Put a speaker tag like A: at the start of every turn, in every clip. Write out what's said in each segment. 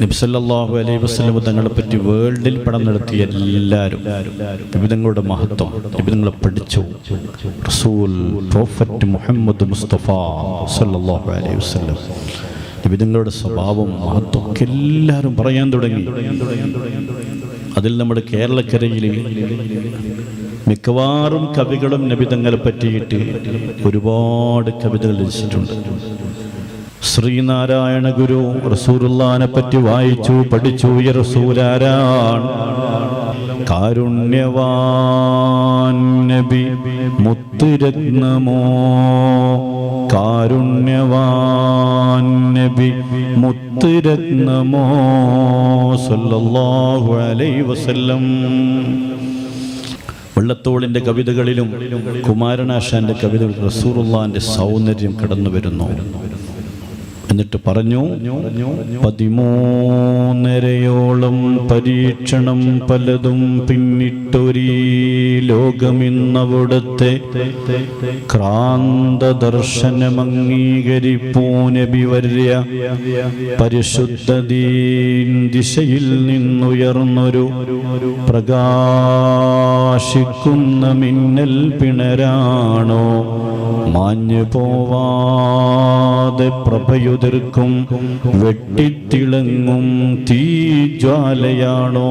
A: നബ്സല്ലാഹു അലൈഹി വസ്ലം തങ്ങളെ പറ്റി വേൾഡിൽ പടം നടത്തിയ എല്ലാവരും വിവിധങ്ങളുടെ മഹത്വം വിവിധങ്ങളെ പഠിച്ചു. റസൂൽ പ്രോഫറ്റ് മുഹമ്മദ് മുസ്തഫ സല്ലല്ലാഹു അലൈഹി വസ്ലം വിവിധങ്ങളുടെ സ്വഭാവം മഹത്വം എല്ലാവരും പറയാൻ തുടങ്ങി. അതിൽ നമ്മുടെ കേരളക്കരയിൽ മിക്കവാറും കവികളും നബിതങ്ങളെ പറ്റിയിട്ട് ഒരുപാട് കവിതകൾ രചിച്ചിട്ടുണ്ട്. ശ്രീനാരായണ ഗുരു റസൂറുല്ലാനെ പറ്റി വായിച്ചു പഠിച്ചു. ഈ റസൂലാരാണ് കാരുണ്യവാൻ നബി മുത്തുരത്നമോ? കാരുണ്യവാൻ നബി മുത്തുരത്നമോ? സല്ലല്ലാഹു അലൈഹി വസല്ലം. വെള്ളത്തോളിന്റെ കവിതകളിലും കുമാരനാശാന്റെ കവിതകളിൽ റസൂറുല്ലാന്റെ സൗന്ദര്യം കടന്നു വരുന്നു എന്നിട്ട് പറഞ്ഞു പതിമൂന്നരയോളം പരീക്ഷണം പലതും പിന്നിട്ടൊരീ ലോകമിന്നവിടുത്തെ ക്രാന്ത പരിശുദ്ധ പരിശുദ്ധദീൻ ദിശയിൽ നിന്നുയർന്നൊരു പ്രകാശിക്കുന്ന മിന്നൽ പിണരാണോ? മാഞ്ഞു പോവാതെ പ്രഭയുതിർക്കും വെട്ടിത്തിളങ്ങും തീജ്വാലയാണോ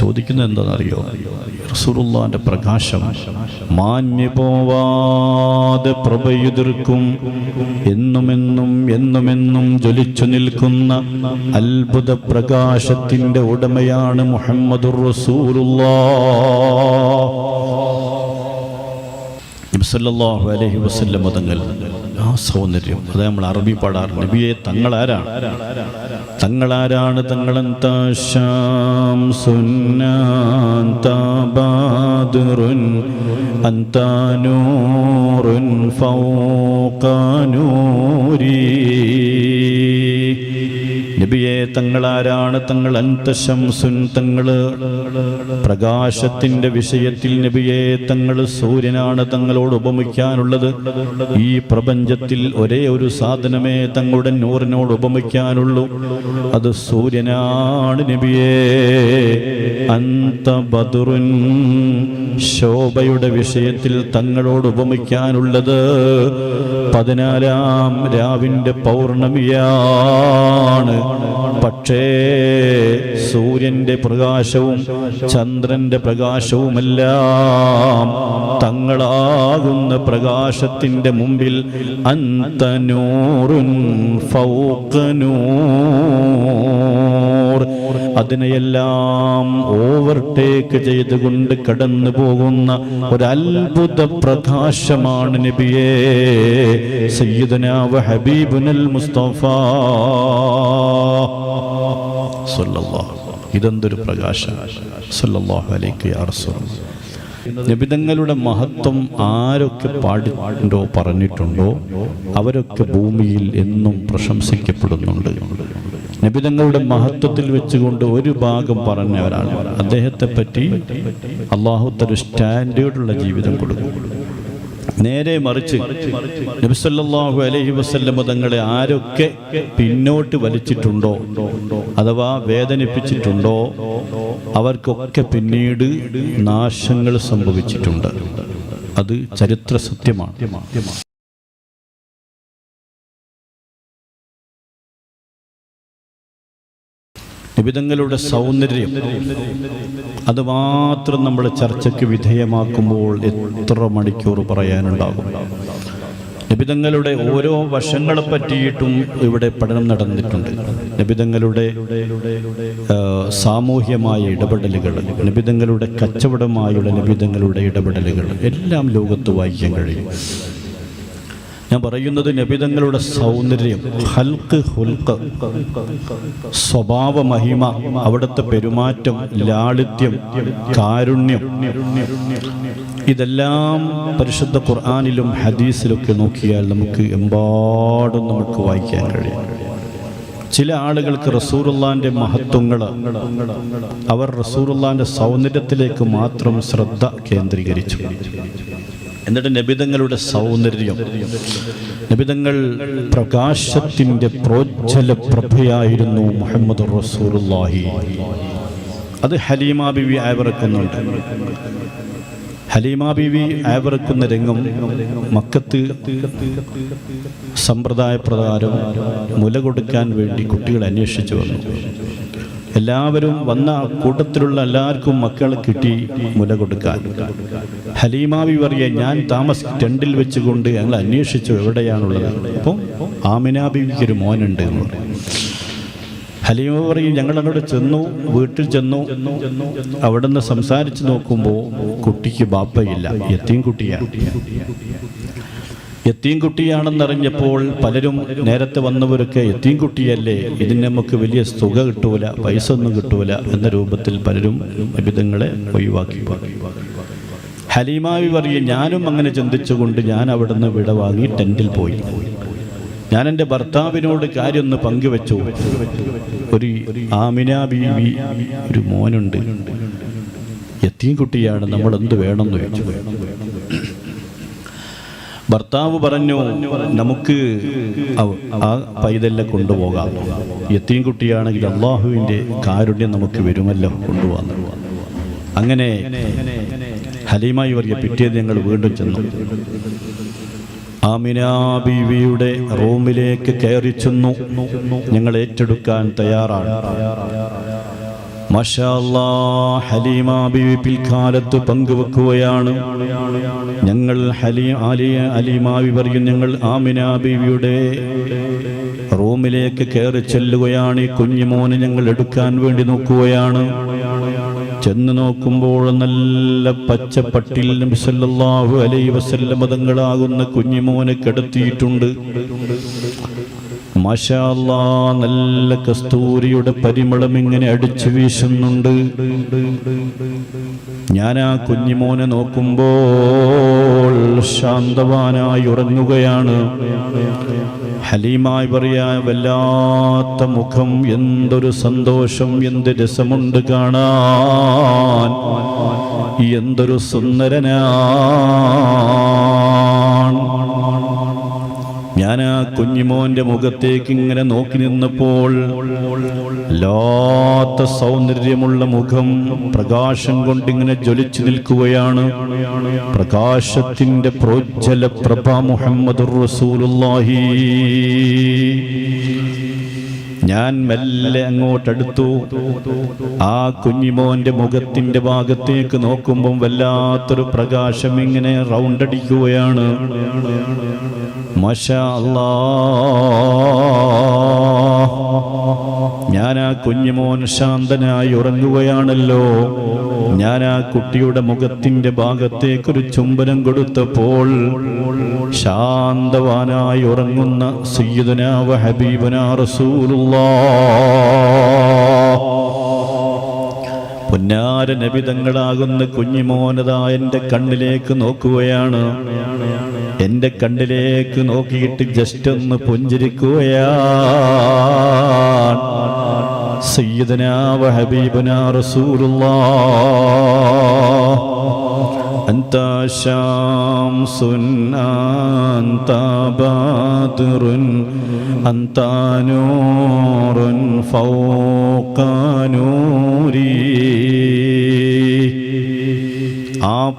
A: ചോദിക്കുന്നത് എന്താണെന്നറിയോ? റസൂറുള്ളാന്റെ പ്രകാശം മാഞ്ഞു പോവാതെ പ്രഭയുതിർക്കും എന്നുമെന്നും എന്നുമെന്നും ജ്വലിച്ചു നിൽക്കുന്ന അത്ഭുത പ്രകാശത്തിന്റെ ഉടമയാണ് മുഹമ്മദുർ റസൂലുള്ള. സല്ലല്ലാഹു അലൈഹി വസല്ലം തങ്ങൾ. ആ സൗന്ദര്യം. അത് നമ്മൾ അറബി പാടാറ്. നബിയെ തങ്ങളാരാണ്? തങ്ങളാരാണ് തങ്ങളെന്താശാം സുന്നാൻ താബാദുറുൻ അന്താനൂറുൻ ഫൗഖാനൂരീ നബിയെ തങ്ങളാരാണ്? തങ്ങൾ അന്തശംസുൻ തങ്ങൾ പ്രകാശത്തിന്റെ വിഷയത്തിൽ നബിയെ തങ്ങൾ സൂര്യനാണ് തങ്ങളോട് ഉപമിക്കാനുള്ളത്. ഈ പ്രപഞ്ചത്തിൽ ഒരേ ഒരു സാധനമേ തങ്ങളുടെ നൂറിനോട് ഉപമിക്കാനുള്ളൂ. അത് സൂര്യനാണ് നബിയെ. അന്ത ബദുറുൻ ശോഭയുടെ വിഷയത്തിൽ തങ്ങളോട് ഉപമിക്കാനുള്ളത്. പതിനാലാം രാവിന്റെ പൗർണമിയാണ്. പക്ഷേ സൂര്യന്റെ പ്രകാശവും ചന്ദ്രന്റെ പ്രകാശവുമെല്ലാം തങ്ങളാകുന്ന പ്രകാശത്തിന്റെ മുമ്പിൽ അന്തനൂറുൻ ഫൗക്കനൂർ അതിനെയെല്ലാം ഓവർടേക്ക് ചെയ്തുകൊണ്ട് കടന്നു പോകുന്ന ഒരത്ഭുത പ്രകാശമാണ് നബിയേ. സയ്യിദനാവ് ഹബീബുനൽ മുസ്തഫ. ഇതെന്തൊരു പ്രകാശം? നിബിതങ്ങളുടെ മഹത്വം ആരൊക്കെ പാടിയിട്ടുണ്ടോ പറഞ്ഞിട്ടുണ്ടോ? അവരൊക്കെ ഭൂമിയിൽ എന്നും പ്രശംസിക്കപ്പെടുന്നുണ്ട്. നിബിതങ്ങളുടെ മഹത്വത്തിൽ വെച്ചുകൊണ്ട് ഒരു ഭാഗം പറഞ്ഞവരാണ്. അദ്ദേഹത്തെ പറ്റി അള്ളാഹുത്തൊരു സ്റ്റാൻഡേർഡുള്ള ജീവിതം കൊടുക്കും. നേരെ മറിച്ച് നബിസല്ലാഹു അലഹി വസ്ല്ല തങ്ങളെ ആരൊക്കെ പിന്നോട്ട് വലിച്ചിട്ടുണ്ടോ അഥവാ വേദനിപ്പിച്ചിട്ടുണ്ടോ അവർക്കൊക്കെ പിന്നീട് നാശങ്ങൾ സംഭവിച്ചിട്ടുണ്ട്. അത് ചരിത്ര സത്യമാണ്. നിബിതങ്ങളുടെ സൗന്ദര്യം അത് മാത്രം നമ്മൾ ചർച്ചയ്ക്ക് വിധേയമാക്കുമ്പോൾ എത്ര മണിക്കൂർ പറയാനുണ്ടാകും? നിബിതങ്ങളുടെ ഓരോ വശങ്ങളെ പറ്റിയിട്ടും ഇവിടെ പഠനം നടന്നിട്ടുണ്ട്. നിബിതങ്ങളുടെ സാമൂഹ്യമായ ഇടപെടലുകൾ നിബിതങ്ങളുടെ കച്ചവടമായുള്ള നിബിതങ്ങളുടെ ഇടപെടലുകൾ എല്ലാം ലോകത്ത് വായിക്കാൻ കഴിയും. ഞാൻ പറയുന്നത് നബിതങ്ങളുടെ സൗന്ദര്യം ഹൽക്ക് ഹുൽക്ക് സ്വഭാവ മഹിമ അവിടുത്തെ പെരുമാറ്റം ലാളിത്യം കാരുണ്യം. ഇതെല്ലാം പരിശുദ്ധ ഖുർആാനിലും ഹദീസിലൊക്കെ നോക്കിയാൽ നമുക്ക് എമ്പാടും നമുക്ക് വായിക്കാൻ കഴിയും. ചില ആളുകൾക്ക് റസൂറുല്ലാന്റെ മഹത്വങ്ങൾ അവർ റസൂറുല്ലാന്റെ സൗന്ദര്യത്തിലേക്ക് മാത്രം ശ്രദ്ധ കേന്ദ്രീകരിച്ചു. എന്നിട്ട് നബിതങ്ങളുടെ സൗന്ദര്യം. നബിതങ്ങൾ പ്രകാശത്തിന്റെ പ്രോജ്ജല പ്രഭയായിരുന്നു മുഹമ്മദ് റസൂലുള്ളാഹി. അത് ഹലീമ ബിവി അയവിറക്കുന്നുണ്ട് ഹലീമ ബിവി അയവിറക്കുന്ന രംഗം മക്കത്ത് സമ്പ്രദായ പ്രകാരം മുല കൊടുക്കാൻ വേണ്ടി കുട്ടികൾ അന്വേഷിച്ചു വന്നു. എല്ലാവരും വന്ന കൂട്ടത്തിലുള്ള എല്ലാവർക്കും മക്കൾ കിട്ടി മുല കൊടുക്കാൻ. ഹലീമാവി പറയ ഞാൻ താമസ ടെണ്ടിൽ വെച്ചുകൊണ്ട് ഞങ്ങൾ അന്വേഷിച്ചു എവിടെയാണുള്ളത്. അപ്പം ആമിനാബിക്ക് ഒരു മോനുണ്ട് എന്ന് പറയും ഹലീമ പറയും ഞങ്ങൾ അങ്ങോട്ട് ചെന്നു വീട്ടിൽ ചെന്നു. അവിടുന്ന് സംസാരിച്ച് നോക്കുമ്പോൾ കുട്ടിക്ക് ബാപ്പയില്ല എത്തിയും കുട്ടിയാണ് എത്തിയും കുട്ടിയാണെന്നറിഞ്ഞപ്പോൾ പലരും നേരത്തെ വന്നവരൊക്കെ എത്തീൻകുട്ടിയല്ലേ ഇതിന് നമുക്ക് വലിയ തുക കിട്ടൂല പൈസ ഒന്നും കിട്ടൂല എന്ന രൂപത്തിൽ പലരും വിധങ്ങളെ ഒഴിവാക്കി. ഹലീമാവി പറയും ഞാനും അങ്ങനെ ചിന്തിച്ചുകൊണ്ട് ഞാൻ അവിടുന്ന് വിട വാങ്ങി ടെന്റിൽ പോയി. ഞാൻ എന്റെ ഭർത്താവിനോട് കാര്യം ഒന്ന് പങ്കുവെച്ചു. ഒരു ആമിന ബീവി ഒരു മോനുണ്ട്. എത്തിയും കുട്ടിയാണ് നമ്മൾ എന്ത് വേണമെന്ന് ചോദിച്ചു. ഭർത്താവ് പറഞ്ഞു നമുക്ക് ആ പൈതലിനെ കൊണ്ടുപോകാം. എത്തിയും കുട്ടിയാണെങ്കിൽ അള്ളാഹുവിന്റെ കാരുണ്യം നമുക്ക് വരുമല്ലോ കൊണ്ടുപോകാൻ അങ്ങനെ ഹലീമായി വർഗ പിറ്റേത് ഞങ്ങൾ വീണ്ടും ചെന്നു. ആമിന ബീവിയുടെ റൂമിലേക്ക് കയറി ചെന്നു. ഞങ്ങൾ ഏറ്റെടുക്കാൻ തയ്യാറാണ്. ഹലീമ ബീവി പിൽക്കാലത്ത് പങ്കുവെക്കുകയാണ്. ഞങ്ങൾ ഹലീ അലി അലിമാവി പറയും ഞങ്ങൾ ആമിന ബീവിയുടെ റൂമിലേക്ക് കയറി ചെല്ലുകയാണ്. ഈ കുഞ്ഞുമോനെ ഞങ്ങൾ എടുക്കാൻ വേണ്ടി നോക്കുകയാണ്. ചെന്ന് നോക്കുമ്പോൾ നല്ല പച്ചപ്പട്ടിൽ നബി സല്ലല്ലാഹു അലൈഹി വസല്ലം തങ്ങളാകുന്ന കുഞ്ഞിമോനെ കിടത്തിയിട്ടുണ്ട്. നല്ല കസ്തൂരിയുടെ പരിമളം ഇങ്ങനെ അടിച്ചു വീശുന്നുണ്ട്. ഞാൻ ആ കുഞ്ഞിമോനെ നോക്കുമ്പോൾ ശാന്തവാനായി ഉറങ്ങുകയാണ്. ഹലീമായി പറയാ വല്ലാത്ത മുഖം എന്തൊരു സന്തോഷം എന്ത് രസമുണ്ട് കാണാൻ. എന്തൊരു സുന്ദരനാണ് ഞാൻ ആ കുഞ്ഞിമോന്റെ മുഖത്തേക്ക് ഇങ്ങനെ നോക്കി നിന്നപ്പോൾ ലാത്ത സൗന്ദര്യമുള്ള മുഖം പ്രകാശം കൊണ്ട് ഇങ്ങനെ ജ്വലിച്ചു നിൽക്കുകയാണ്. പ്രകാശത്തിന്റെ പ്രോജ്വല പ്രഭ മുഹമ്മദ് റസൂലുള്ളാഹി. ഞാൻ മെല്ലെ അങ്ങോട്ടടുത്തു. ആ കുഞ്ഞിമോന്റെ മുഖത്തിന്റെ ഭാഗത്തേക്ക് നോക്കുമ്പം വല്ലാത്തൊരു പ്രകാശം ഇങ്ങനെ റൗണ്ട് അടിക്കുകയാണ്. മാഷാ അല്ലാ ഞാൻ ആ കുഞ്ഞുമോൻ ശാന്തനായി ഉറങ്ങുകയാണല്ലോ. ഞാൻ ആ കുട്ടിയുടെ മുഖത്തിന്റെ ഭാഗത്തേക്കൊരു ചുംബനം കൊടുത്തപ്പോൾ ശാന്തവാനായി ഉറങ്ങുന്ന സയ്യിദുനാ ഹബീബന പൊന്നാര നബിതങ്ങളാകുന്ന കുഞ്ഞിമോനതാ എന്റെ കണ്ണിലേക്ക് നോക്കുകയാണ്. എൻ്റെ കണ്ണിലേക്ക് നോക്കിയിട്ട് ജസ്റ്റ് ഒന്ന് പുഞ്ചിരിക്കുകയാണ് സയ്യിദനാ വ ഹബീബുനാ റസൂലുള്ളാഹ് أنت شمس أنت بدر أنت نور فوق نوري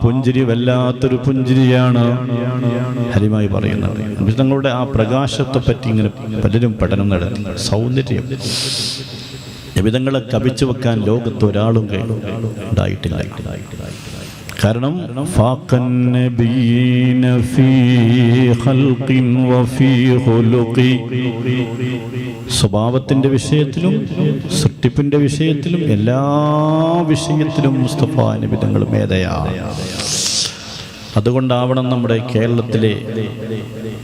A: പുഞ്ചിരി വല്ലാത്തൊരു പുഞ്ചിരിയാണ്. ഹരിമായി പറയുന്നത്. നബി തങ്ങളുടെ ആ പ്രകാശത്തെ പറ്റി ഇങ്ങനെ പലരും പഠനം നടത്തി. സൗന്ദര്യം. നബിതങ്ങളെ കവിച്ചു വെക്കാൻ ലോകത്ത് ഒരാളും ഉണ്ടായിട്ടില്ല. കാരണം സ്വഭാവത്തിന്റെ വിഷയത്തിലും സൃഷ്ടിപ്പിന്റെ വിഷയത്തിലും എല്ലാ വിഷയത്തിലും മുസ്തഫ നബിതങ്ങൾ മേധയാണ് അതുകൊണ്ടാവണം നമ്മുടെ കേരളത്തിലെ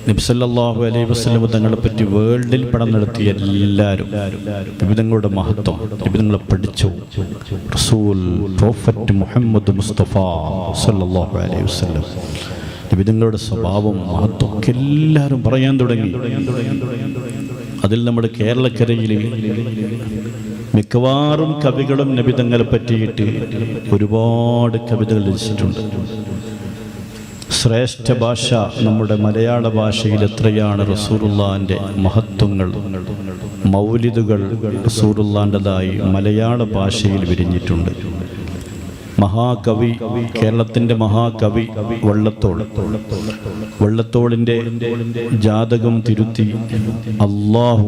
A: നബ്സല്ലാഹു അലൈഹി വസ്ലം തങ്ങളെ പറ്റി വേൾഡിൽ പടം നടത്തിയ എല്ലാവരും വിവിധങ്ങളുടെ മഹത്വം വിവിധങ്ങളെ പഠിച്ചു. റസൂൽ പ്രോഫറ്റ് മുഹമ്മദ് മുസ്തഫ സല്ലല്ലാഹു അലൈഹി വസല്ലം. വിവിധങ്ങളുടെ സ്വഭാവം മഹത്വമൊക്കെ എല്ലാവരും പറയാൻ തുടങ്ങി. അതിൽ നമ്മുടെ കേരളക്കരയിൽ മിക്കവാറും കവികളും നബിതങ്ങളെ പറ്റിയിട്ട് ഒരുപാട് കവിതകൾ രചിച്ചിട്ടുണ്ട്. ശ്രേഷ്ഠ ഭാഷ നമ്മുടെ മലയാള ഭാഷയിൽ എത്രയാണ് റസൂറുല്ലാന്റെ മഹത്വങ്ങൾ? മൗലിദുകൾ റസൂറുല്ലാന്റെതായി മലയാള ഭാഷയിൽ വിരിഞ്ഞിട്ടുണ്ട്. മഹാകവി കേരളത്തിന്റെ മഹാകവി വള്ളത്തോൾ. വള്ളത്തോളിന്റെ ജാതകം തിരുത്തി അള്ളാഹു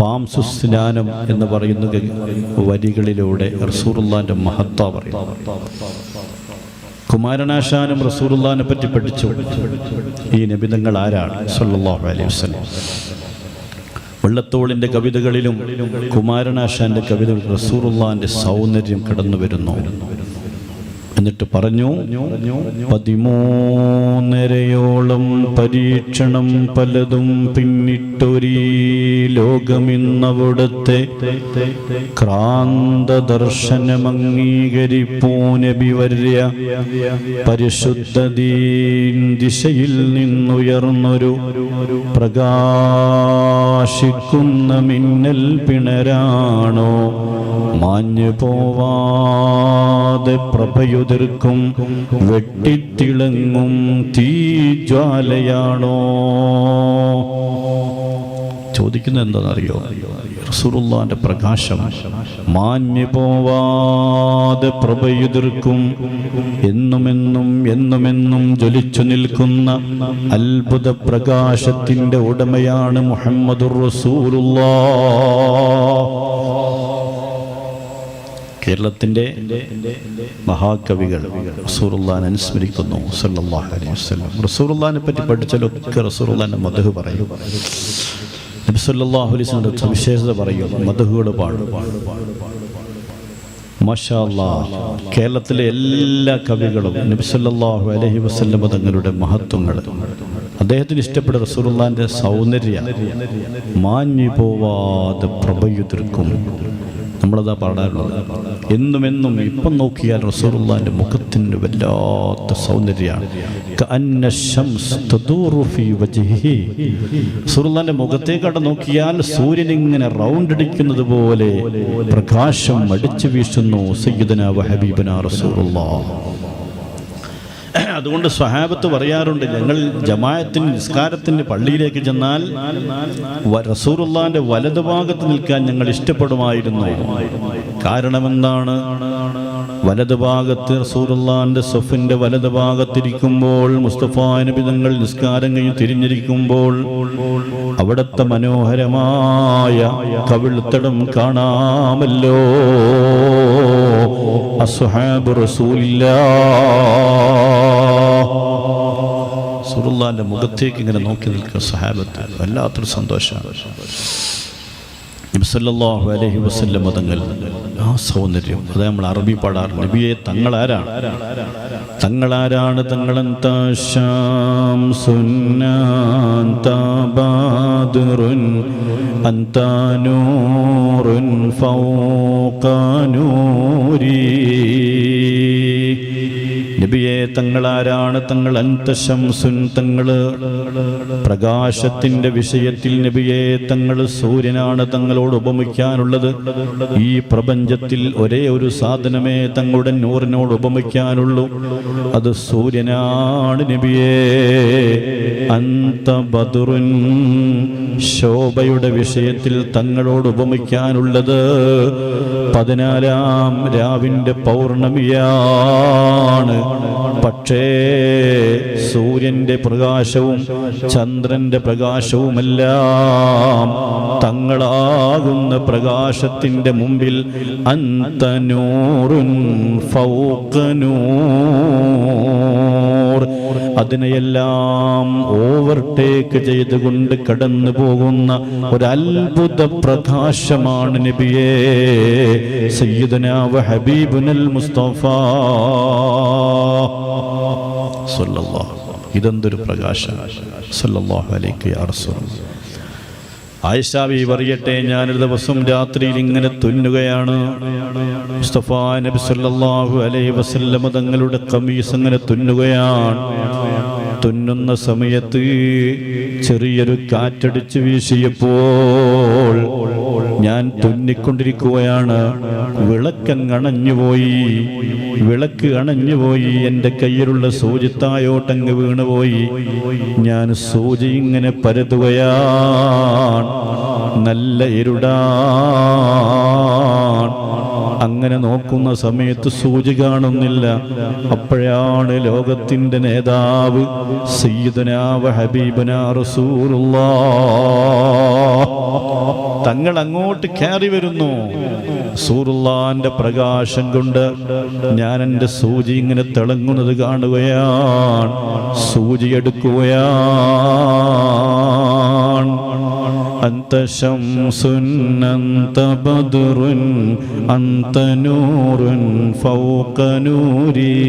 A: പാംസുസ്നാനം എന്ന് പറയുന്ന വരികളിലൂടെ റസൂറുല്ലാന്റെ മഹത്വ പറയുന്നു. കുമാരനാശാനും റസൂറുല്ലാനെ പറ്റി പഠിച്ചു. ഈ നബിതങ്ങൾ ആരാണ്? സല്ലല്ലാഹു അലൈഹി വസല്ലം. വെള്ളത്തോളിന്റെ കവിതകളിലും കുമാരനാശാന്റെ കവിതകൾ റസൂറുല്ലാന്റെ സൗന്ദര്യം കടന്നു വരുന്നു എന്നിട്ട് പറഞ്ഞു പതിമൂന്നരയോളം പരീക്ഷണം പലതും പിന്നിട്ടൊരീ ലോകമിന്നവിടുത്തെ ക്രാന്ത ദർശനമംഗീകരിപ്പൂ നബിവര്യ പരിശുദ്ധദീൻ ദിശയിൽ നിന്നുയർന്നൊരു പ്രകാശിക്കുന്ന മിന്നൽ പിണരാണോ? മാഞ്ഞു പോവാതെ പ്രഭയുതിർക്കും വെട്ടിത്തിളങ്ങും തീജ്വാലയാണോ ചോദിക്കുന്നത് എന്താണെന്നറിയോ? റസൂറുള്ളാന്റെ പ്രകാശം മാഞ്ഞു പോവാതെ പ്രഭയുതിർക്കും. എന്നുമെന്നും എന്നുമെന്നും ജ്വലിച്ചു നിൽക്കുന്ന അത്ഭുത പ്രകാശത്തിന്റെ ഉടമയാണ് മുഹമ്മദുർ റസൂലുള്ളാ. കേരളത്തിന്റെ മഹാകവികൾ റസൂറുല്ലാൻ അനുസ്മരിക്കുന്നു സല്ലല്ലാഹു അലൈഹി റസൂറുല്ലാനെ പറ്റി പഠിച്ചാലൊക്കെ റസൂറുല്ലാന്റെ മധു പറയും. നബി സല്ലല്ലാഹു അലൈഹി വസല്ലം സവിശേഷത പറയും മധുഹുകൾ പാടും. കേരളത്തിലെ എല്ലാ കവികളും നബി അലഹി വസല്ലം തങ്ങളുടെ മഹത്വങ്ങൾ. അദ്ദേഹത്തിന് ഇഷ്ടപ്പെട്ട റസൂറുല്ലാന്റെ സൗന്ദര്യ മാഞ്ഞു പോവാതെ പ്രഭയുതിർക്കും. നമ്മളതാ പാടാറുള്ളത്. എന്നും എന്നും ഇപ്പം നോക്കിയാൽ റസൂറുള്ളാന്റെ മുഖത്തിന്റെ വല്ലാത്ത സൗന്ദര്യമാണ്. റസൂലുള്ളാഹിന്റെ മുഖത്തേക്കാട്ട് നോക്കിയാൽ സൂര്യൻ ഇങ്ങനെ റൗണ്ട് അടിക്കുന്നത് പോലെ പ്രകാശം അടിച്ചു വീശുന്നു സയ്യിദന വഹബീബന റസൂലുള്ളാഹ്. അതുകൊണ്ട് സ്വഹാബത്ത് പറയാറുണ്ട് ഞങ്ങൾ ജമായത്തിന് നിസ്കാരത്തിന് പള്ളിയിലേക്ക് ചെന്നാൽ റസൂറുല്ലാന്റെ വലതുഭാഗത്ത് നിൽക്കാൻ ഞങ്ങൾ ഇഷ്ടപ്പെടുമായിരുന്നു. കാരണം എന്താണ് വലതുഭാഗത്ത് റസൂറുല്ലാന്റെ സൊഫിന്റെ വലതുഭാഗത്തിരിക്കുമ്പോൾ മുസ്തഫ നബി തങ്ങൾ നിസ്കാരം കഴിഞ്ഞ് തിരിഞ്ഞിരിക്കുമ്പോൾ അവിടുത്തെ മനോഹരമായ കവിൾത്തടം കാണാമല്ലോ. അസ്ഹാബ് റസൂലില്ലാ സുറുല്ലാന്റെ മുഖത്തേക്ക് ഇങ്ങനെ നോക്കി നിൽക്കുക സഹാബത്ത് വല്ലാത്തൊരു സന്തോഷമാണ് ആ സൗന്ദര്യം അത് നമ്മൾ അറബി പാടാറ്. നബിയെ തങ്ങളാരാണ്? തങ്ങളാരാണ് തങ്ങളെന്താശാം അന്താനൂറുൻ നബിയെ തങ്ങളാരാണ് തങ്ങൾ അന്തശംസുൻ തങ്ങൾ പ്രകാശത്തിന്റെ വിഷയത്തിൽ നബിയെ തങ്ങൾ സൂര്യനാണ് തങ്ങളോട് ഉപമിക്കാനുള്ളത്. ഈ പ്രപഞ്ചത്തിൽ ഒരേ ഒരു സാധനമേ തങ്ങളുടെ നൂറിനോട് ഉപമിക്കാനുള്ളൂ. അത് സൂര്യനാണ് നബിയെ. അന്ത ശോഭയുടെ വിഷയത്തിൽ തങ്ങളോട് ഉപമിക്കാനുള്ളത്. പതിനാലാം രാവിന്റെ പൗർണമിയാണ് പക്ഷേ സൂര്യന്റെ പ്രകാശവും ചന്ദ്രന്റെ പ്രകാശവുമെല്ലാം തങ്ങളാകുന്ന പ്രകാശത്തിന്റെ മുമ്പിൽ അന്തനൂറുൻ ഫൗക്കനൂർ. അതിനെയെല്ലാം ഓവർടേക്ക് ചെയ്തുകൊണ്ട് കടന്നു പോകുന്ന ഒരു പ്രകാശമാണ് നബിയേ ഹബീബുനൽ മുസ്തഫ. ഇതെന്തൊരു പ്രകാശം. ആയിഷാബി പറയട്ടെ ഞാനൊരു ദിവസം രാത്രിയിൽ ഇങ്ങനെ തുന്നുകയാണ്. മുസ്തഫ നബി സല്ലല്ലാഹു അലൈഹി വസല്ലമ തങ്ങളുടെ കമീസ് അങ്ങനെ തുന്നുകയാണ്. തുന്നുന്ന സമയത്ത് ചെറിയൊരു കാറ്റടിച്ച് വീശിയപ്പോൾ ഞാൻ തുന്നിക്കൊണ്ടിരിക്കുകയാണ്. വിളക്കങ്ങണഞ്ഞുപോയി വിളക്ക് അണഞ്ഞുപോയി എന്റെ കയ്യിലുള്ള സൂചിത്തായോട്ടങ്ങ് വീണുപോയി ഞാൻ സൂചി ഇങ്ങനെ പരതുകയാണ് നല്ല ഇരുടാണ്. അങ്ങനെ നോക്കുന്ന സമയത്ത് സൂചി കാണുന്നില്ല. അപ്പോഴാണ് ലോകത്തിന്റെ നേതാവ് സയ്യിദനാവ ഹബീബന റസൂലുള്ളാ. തങ്ങൾ അങ്ങോട്ട് കയറി വരുന്നു സൂറുല്ലാന്റെ പ്രകാശം കൊണ്ട് ഞാൻ എൻ്റെ സൂചി ഇങ്ങനെ തിളങ്ങുന്നത് കാണുകയാണ് സൂചി എടുക്കുകയാണ് أنت شمس أنت بدر أنت نور فوق نوري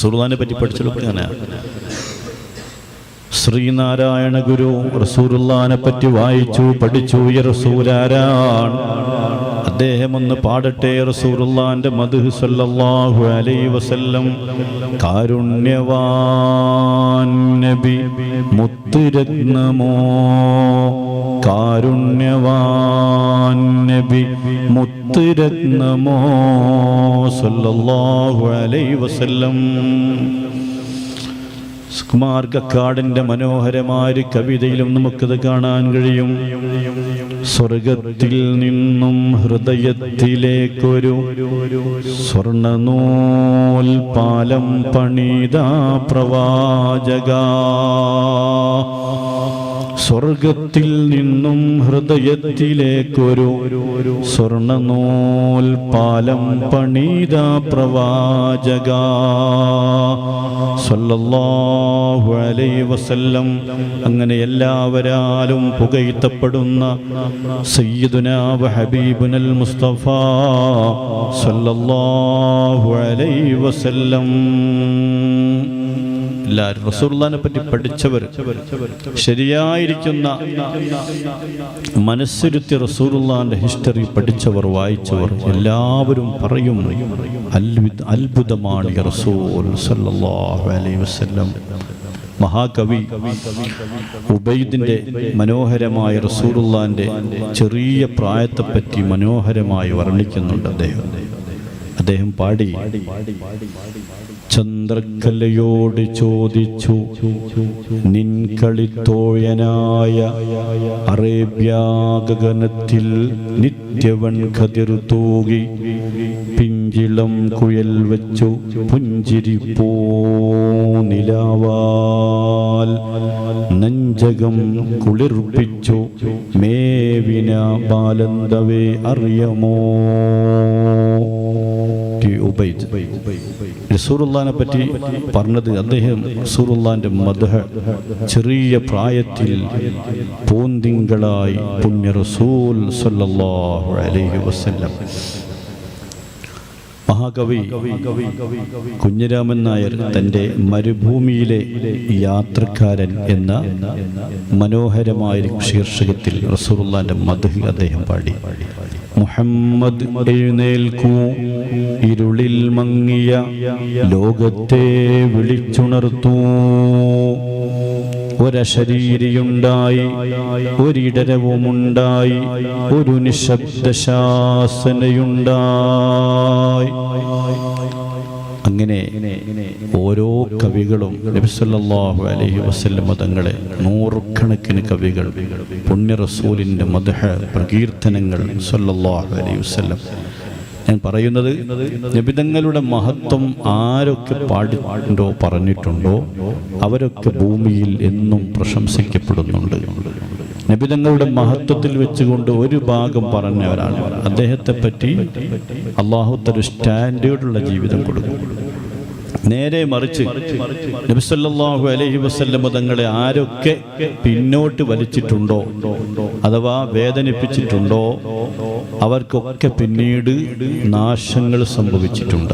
A: സുൽത്താനെ പറ്റി പഠിച്ചെടുക്കുകയാണ് ശ്രീനാരായണ ഗുരു റസൂലുള്ളാനെ പറ്റി വായിച്ചു പഠിച്ചു. റസൂലാരാണ് അദ്ദേഹം ഒന്ന് പാടട്ടെ. റസൂലുള്ളാന്റെ മധു സല്ലല്ലാഹു അലൈഹി വസല്ലം. കാരുണ്യവാൻ നബി മുത്തുരത്നമോ? കാരുണ്യവാൻ നബി മുത്തുരത്നമോ? സല്ലല്ലാഹു അലൈഹി വസല്ലം. സുകുമാർ കക്കാടിന്റെ മനോഹരമായ കവിതയിലും നമുക്കത് കാണാൻ കഴിയും. സ്വർഗത്തിൽ നിന്നും ഹൃദയത്തിലേക്കൊരു സ്വർണനൂൽ പാലം പണിത പ്രവാചക. സ്വർഗത്തിൽ നിന്നും ഹൃദയത്തിലേക്കൊരു സ്വർണനൂൽ പാലം പണിത പ്രവാചക സല്ലല്ലാഹു അലൈഹി വസല്ലം. അങ്ങനെ എല്ലാവരാലും പുകഴ്ത്തപ്പെടുന്ന സയ്യിദുന ഹബീബുനൽ മുസ്തഫ സല്ലല്ലാഹു അലൈഹി വസല്ലം. എല്ലാവരും റസൂർലാനെ പറ്റി പഠിച്ചവർ ശരിയായിരിക്കുന്ന മനസ്സിരുത്തി റസൂറുല്ലാന്റെ ഹിസ്റ്ററി പഠിച്ചവർ വായിച്ചവർ എല്ലാവരും പറയും അത്ഭുത അത്ഭുതമാണ് റസൂൽ സല്ലല്ലാഹു അലൈഹി വസല്ലം. മഹാകവി ഉബൈദിന്റെ മനോഹരമായ റസൂറുല്ലാന്റെ ചെറിയ പ്രായത്തെപ്പറ്റി മനോഹരമായി വർണിക്കുന്നുണ്ട് അദ്ദേഹം. അദ്ദേഹം പാടി ചന്ദ്രക്കലയോട് ചോദിച്ചു നിൻകളിത്തോഴനായ അറേബ്യാഗനത്തിൽ നിത്യവൻ കതിർ തൂകി പിഞ്ചിളം കുയൽ വച്ചു പുഞ്ചിരിപ്പോ നിലാവാൽ നഞ്ചകം കുളിർപ്പിച്ചു മേവിന ബാലന്തവേ അറിയമോ? ഉബൈദ്. റസൂറുല്ലാനെ പറ്റി പറഞ്ഞത് അദ്ദേഹം റസൂറുല്ലാന്റെ മധുഹ ചെറിയ പ്രായത്തിൽ പൂന്തിങ്കളായി പുണ്യ റസൂൽ സല്ലല്ലാഹു അലൈഹി വസല്ലം. മഹാകവി കുഞ്ഞിരാമൻ നായർ തന്റെ മരുഭൂമിയിലെ യാത്രക്കാരൻ എന്ന മനോഹരമായൊരു ശീർഷകത്തിൽ റസൂറുല്ലാന്റെ മധു അദ്ദേഹം പാടി. മുഹമ്മദ് എഴുന്നേൽക്കൂ ഇരുളിൽ മങ്ങിയ ലോകത്തെ വിളിച്ചുണർത്തൂ. ഒരശരീരിയുണ്ടായി ഒരിടരവുമുണ്ടായി ഒരു നിശബ്ദശാസനയുണ്ടായി. അങ്ങനെ ഓരോ കവികളും നബിസല്ലാഹു അലൈഹി വസല്ലം മതങ്ങളെ നൂറുകണക്കിന് കവികൾ പുണ്യ റസൂലിന്റെ മദഹ പ്രകീർത്തനങ്ങൾ സല്ലല്ലാഹു അലൈഹി വസല്ലം ഞാൻ പറയുന്നത് നിബിതങ്ങളുടെ മഹത്വം ആരൊക്കെ പാടിയിട്ടുണ്ടോ പറഞ്ഞിട്ടുണ്ടോ അവരൊക്കെ ഭൂമിയിൽ എന്നും പ്രശംസിക്കപ്പെടുന്നുണ്ട്. നബിതങ്ങളുടെ മഹത്വത്തിൽ വെച്ചുകൊണ്ട് ഒരു ഭാഗം പറഞ്ഞവരാണ്. അദ്ദേഹത്തെ പറ്റി അള്ളാഹുത്തൊരു സ്റ്റാൻഡേർഡുള്ള ജീവിതം കൊടുക്കും. നേരെ മറിച്ച് നബിസല്ലാഹു അലൈഹി വസ്ല്ലം തങ്ങളെ ആരൊക്കെ പിന്നോട്ട് വലിച്ചിട്ടുണ്ടോ അഥവാ വേദനിപ്പിച്ചിട്ടുണ്ടോ അവർക്കൊക്കെ പിന്നീട് നാശങ്ങൾ സംഭവിച്ചിട്ടുണ്ട്.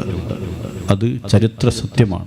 A: അത് ചരിത്ര സത്യമാണ്